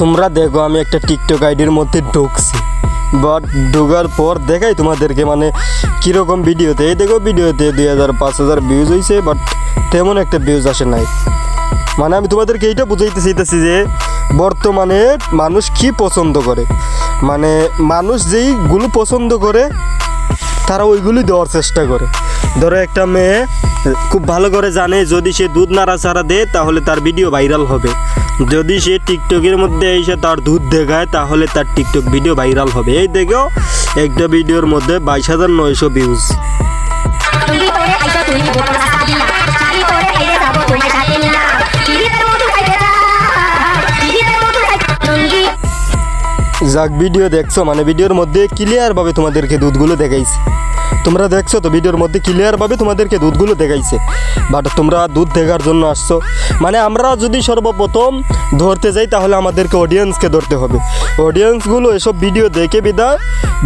তোমরা দেখো, আমি একটা টিকটক আইডির মধ্যে ঢুকছি। বাট ঢোকার পর দেখাই তোমাদেরকে মানে কীরকম ভিডিওতে। এই দেখো ভিডিওতে দুই হাজার, পাঁচ হাজার ভিউজ হয়েছে বাট তেমন একটা ভিউজ আসে নাই। মানে আমি তোমাদেরকে এইটা বুঝাইতে চাইতেছি যে, বর্তমানে মানুষ কি পছন্দ করে? মানে মানুষ যেইগুলো পছন্দ করে তারা ওইগুলি দেওয়ার চেষ্টা করে। ধরো একটা মেয়ে খুব ভালো করে জানে, যদি সে দুধ নাড়াচাড়া দেয়, তাহলে তার ভিডিও ভাইরাল হবে। যদি সে টিকটকের মধ্যে এসে তার দুধ দেখায়, তাহলে তার টিকটক ভিডিও ভাইরাল হবে। এই দেখেও একটা ভিডিওর মধ্যে বাইশ হাজার নয়শো ভিউজ যাক ভিডিও দেখছ মানে ভিডিওর মধ্যে ক্লিয়ারভাবে তোমাদেরকে দুধগুলো দেখাইছে। তোমরা দেখছ তো ভিডিওর মধ্যে ক্লিয়ারভাবে তোমাদেরকে দুধগুলো দেখাইছে। বাট তোমরা দুধ দেখার জন্য আসছো। মানে আমরা যদি সর্বপ্রথম ধরতে যাই তাহলে আমাদেরকে অডিয়েন্সকে ধরতে হবে। অডিয়েন্সগুলো এসব ভিডিও দেখে বিদায়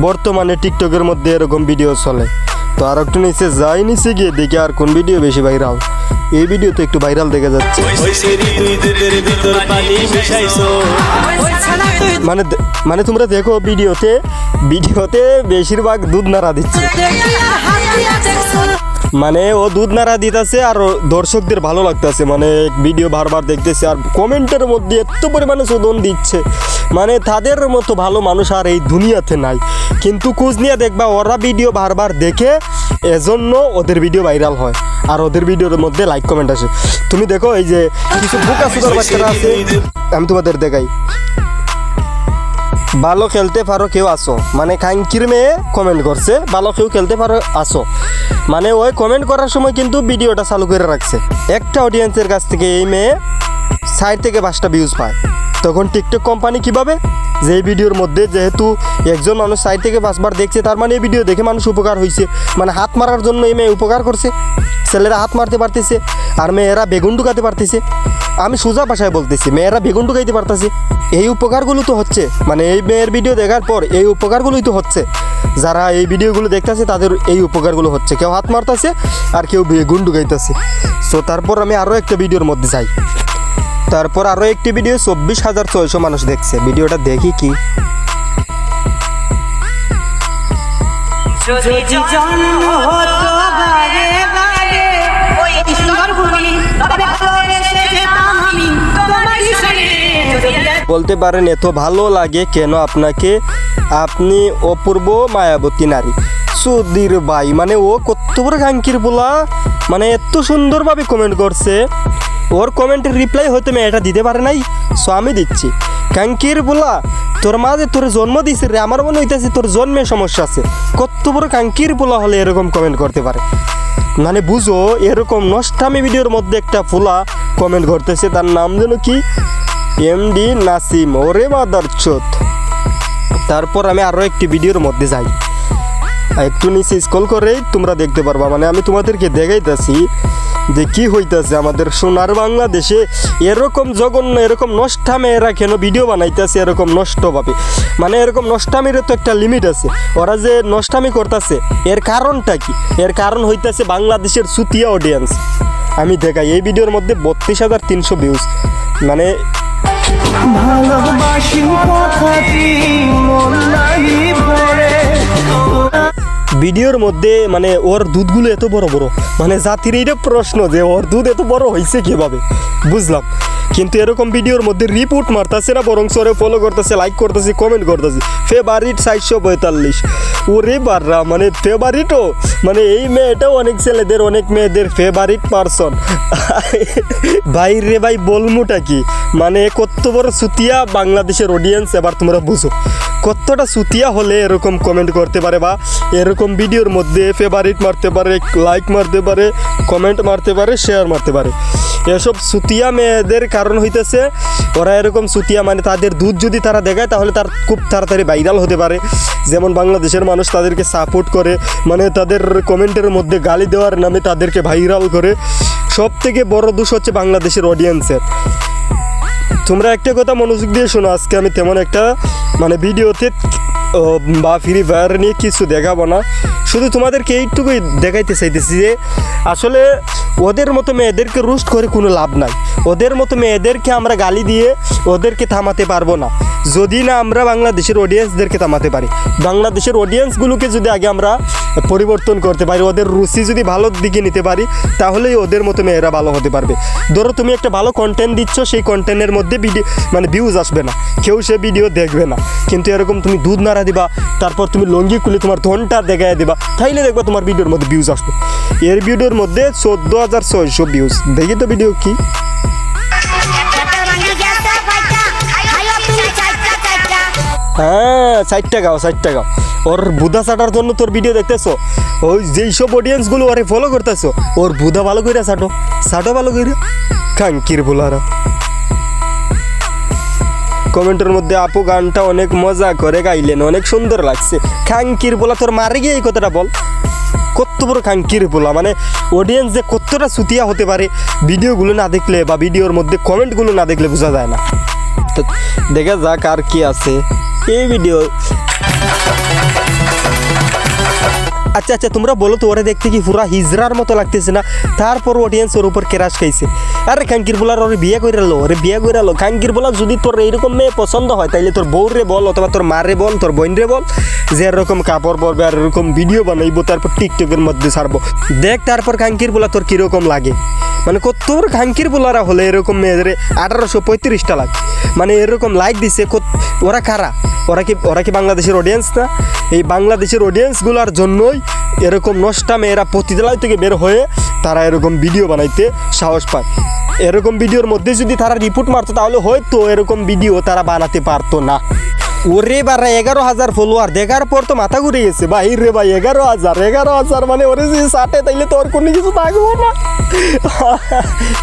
বর্তমানে টিকটকের মধ্যে এরকম ভিডিও চলে। তো আর একটু নিচে যাই নিচে গিয়ে দেখি আর কোন ভিডিও বেশি ভাইরাল এই ভিডিও তো একটু ভাইরাল দেখা যাচ্ছে। মানে মানে তোমরা দেখো ভিডিওতে ভিডিওতে বেশিরভাগ দুধ নাড়া দিচ্ছে। মানে ও দুধ নাড়া দিতেছে আর দর্শকদের ভালো লাগতেছে। মানে ভিডিও বারবার দেখতেছে আর কমেন্টের মধ্যে এত পরিমাণে শোধন দিচ্ছে। মানে তাদের মতো ভালো মানুষ আর এই দুনিয়াতে নাই। কিন্তু কুজ নিয়ে দেখবা, ওরা ভিডিও বারবার দেখে এজন্য ওদের ভিডিও ভাইরাল হয়। আর ওদের ভিডিওর মধ্যে লাইক কমেন্ট আসে। তুমি দেখো এই যে কিছু বুকা সুগার বাচ্চারা আছে। আমি তোমাদের দেখাই। ভালো খেলতে পারো কেউ আসো মানে খাঙ্কির মেয়ে কমেন্ট করছে, ভালো কেউ খেলতে পারো আসো মানে ওই কমেন্ট করার সময় কিন্তু ভিডিওটা চালু করে রাখছে। একটা অডিয়েন্সের কাছ থেকে এই মেয়ে সাইড থেকে পাঁচটা ভিউজ পায়। তখন টিকটক কোম্পানি কীভাবে? যে ভিডিওর মধ্যে যেহেতু একজন মানুষ সাইড থেকে পাঁচবার দেখছে, তার মানে এই ভিডিও দেখে মানুষ উপকার হয়েছে মানে হাত মারার জন্য এই মেয়ে উপকার করছে। ছেলেরা হাত মারতে পারতেছে, আর মেয়েরা বেগুন ঢুকাতে পারতেছে। আমি সোজা ভাষায় বলতেছি, মেয়েরা বেগুন ঢুকাইতে পারতেছে। এই উপকারগুলো তো হচ্ছে। মানে এই মেয়ের ভিডিও দেখার পর এই উপকারগুলোই তো হচ্ছে। যারা এই ভিডিওগুলো দেখতেছে, তাদের এই উপকারগুলো হচ্ছে। কেউ হাত মারতেছে, আর কেউ বেগুন ঢুকাইতেছে সো তারপর আমি আরও একটা ভিডিওর মধ্যে যাই। তারপর আরও একটি ভিডিও চব্বিশ হাজার ছয়শো মানুষ দেখছে। ভিডিওটা দেখি কি? বলতে পারেন এত ভালো লাগে কেন আপনাকে? আপনি অপূর্ব মায়াবতী নারী। সুধীর ভাই মানে ও কত বড় কাঙ্কির বলা? মানে এত সুন্দরভাবে কমেন্ট করছে। ওর কমেন্টের রিপ্লাই হয়তো মেয়ে এটা দিতে পারে নাই সো আমি দিচ্ছি। কাঙ্কির বলা, তোর মা যে তোর জন্ম দিয়েছে রে, আমার মনে হইতেছে তোর জন্মে সমস্যা আছে। কত বড় কাঙ্কির বলা হলে এরকম কমেন্ট করতে পারে। মানে বুঝো, এরকম নষ্টামি ভিডিওর মধ্যে একটা ফুলা কমেন্ট করতেছে, তার নাম যেন কি? এমডি নাসিম। ওরে মাদার চোত তারপর আমি আরও একটি ভিডিওর মধ্যে যাই। একটু নিচে স্কল করেই তোমরা দেখতে পারবা। মানে আমি তোমাদেরকে দেখাইতেছি যে কি হইতাছে আমাদের সোনার বাংলাদেশে এরকম জঘন্য, এরকম নষ্টামে এরা কেন ভিডিও বানাইতেছে এরকম নষ্টভাবে? মানে এরকম নষ্টামির তো একটা লিমিট আছে। ওরা যে নষ্টামি করতেছে, এর কারণটা কি? এর কারণ হইতাছে বাংলাদেশের সুতিয়া অডিয়েন্স আমি দেখাই, এই ভিডিওর মধ্যে বত্রিশ হাজার তিনশো ভিউজ মানে ভালোবাসি ভিডিওর মধ্যে মানে ওর দুধগুলো এত বড় বড় মানে জাতির এইটা প্রশ্ন যে ওর দুধ এত বড় হয়েছে কীভাবে? বুঝলাম। কিন্তু এরকম ভিডিওর মধ্যে রিপোর্ট মারতেছে না বরং সরে ফলো করতেছে লাইক করতেছে কমেন্ট করতেছে। ফেভারিট সাতশো পঁয়তাল্লিশ। ওরে বাররা মানে ফেভারিটও মানে এই মেয়েটাও অনেক ছেলেদের, অনেক মেয়েদের ফেভারিট পারসন ভাই রে ভাই, বলমুটা কি? মানে কত বড় সুতিয়া বাংলাদেশের অডিয়েন্স এবার তোমরা বুঝো। কতটা সুতিয়া হলে এরকম কমেন্ট করতে পারে বা এরকম ভিডিওর মধ্যে ফেভারিট মারতে পারে লাইক মারতে পারে কমেন্ট মারতে পারে শেয়ার মারতে পারে। এসব সুতিয়া মেয়েদের কারণ হইতেছে, ওরা এরকম সুতিয়া মানে তাদের দুধ যদি তারা দেখায় তাহলে তার খুব তাড়াতাড়ি ভাইরাল হতে পারে। যেমন বাংলাদেশের মানুষ তাদেরকে সাপোর্ট করে মানে তাদের কমেন্টের মধ্যে গালি দেওয়ার নামে তাদেরকে ভাইরাল করে। সব থেকে বড় দোষ হচ্ছে বাংলাদেশের অডিয়েন্সের তোমরা একটা কথা মনোযোগ দিয়ে শোনো, আজকে আমি তেমন একটা মানে ভিডিওতে বা ফ্রি ফায়ার নিয়ে কিছু দেখাবো না। শুধু তোমাদেরকে এইটুকুই দেখাইতে চাইতেছি যে, আসলে ওদের মতো মেয়েদেরকে রুস্ট করে কোনো লাভ নাই। ওদের মতো মেয়েদেরকে আমরা গালি দিয়ে ওদেরকে থামাতে পারব না। যদি না আমরা বাংলাদেশের অডিয়েন্সদেরকে থামাতে পারি। বাংলাদেশের অডিয়েন্সগুলোকে যদি আগে আমরা পরিবর্তন করতে পারি, ওদের রুচি যদি ভালো দিকে নিতে পারি, তাহলেই ওদের মতো মেয়েরা ভালো হতে পারবে। ধরো তুমি একটা ভালো কন্টেন্ট দিচ্ছ, সেই কন্টেন্টের মধ্যে ভিডিও মানে ভিউজ আসবে না, কেউ সে ভিডিও দেখবে না। কিন্তু এরকম তুমি দুধ নাড়া দিবা, তারপর তুমি লঙ্গি খুলে তোমার ধনটা দেখায় দিবা, তাইলে দেখবা তোমার ভিডিওর মধ্যে ভিউজ আসবে। এর ভিডিওর মধ্যে চোদ্দ হাজার ছয়শো ভিউজ দেখি তো ভিডিও কি? হ্যাঁ ষাট টাকাও ষাট টাকাও ওর বুধা ছাটার জন্য তোর ভিডিও দেখতেছো? ওই যেই সব অডিয়েন্সগুলো ওরে ফলো করতেছো, ওর বুধা ভালো করে ছাটো ছাটো ভালো করে কাঙ্কির বুলারা কমেন্টের মধ্যে, আপু, গানটা অনেক মজা করে গাইলেন, অনেক সুন্দর লাগছে। খাঙ্কির বলা তোর মারে গিয়ে এই কথাটা বল। কত বড় খাঙ্কির বলা মানে অডিয়েন্স যে কতটা সুতিয়া হতে পারে, ভিডিওগুলো না দেখলে বা ভিডিওর মধ্যে কমেন্টগুলো না দেখলে বোঝা যায় না। দেখা যাক আর কি আছে। এই ভিডিও আচ্ছা আচ্ছা তোমরা বলো তো ওরা দেখতে কি পুরা হিজরার মতো লাগতেছে না? তারপর অডিয়েন্স ওর উপর কেরাস খাইছে। আরে খাঙ্কির বলার ওরে বিয়ে করে আলো, ওরে বিয়ে করে আলো। খাঙ্কির বলা যদি তোর এইরকম মেয়ে পছন্দ হয়, তাইলে তোর বউরে বল অথবা তোর মারে বল, তোর বোনরে বল, যে এরকম কাপড় পরবে আর এরকম ভিডিও বানাইবো, তারপর টিকটকের মধ্যে ছাড়বো। দেখ, তারপর খাঙ্কির বলা তোর কীরকম লাগে। মানে কত খাঙ্কির বলারা হলে এরকম মেয়েদের আঠারোশো পঁয়ত্রিশটা লাখ মানে এরকম লাইক দিছে ওরা কারা? ওরা কি ওরা কি বাংলাদেশের অডিয়েন্স না এই বাংলাদেশের অডিয়েন্সগুলোর জন্যই এরকম নষ্টা মেয়েরা পতিতালয় থেকে বের হয়ে তারা এরকম ভিডিও বানাইতে সাহস পায়। এরকম ভিডিওর মধ্যে যদি তারা রিপোর্ট মারতো তাহলে হয়তো এরকম ভিডিও তারা বানাতে পারতো না। ওরে বারা এগারো হাজার ফলোয়ার দেখার পর তো মাথা ঘুরে গেছে। ভাই রে ভাই, এগারো হাজার এগারো হাজার মানে ওরে যে ষাটে, তাইলে তো ওর কোনো কিছু থাকব না।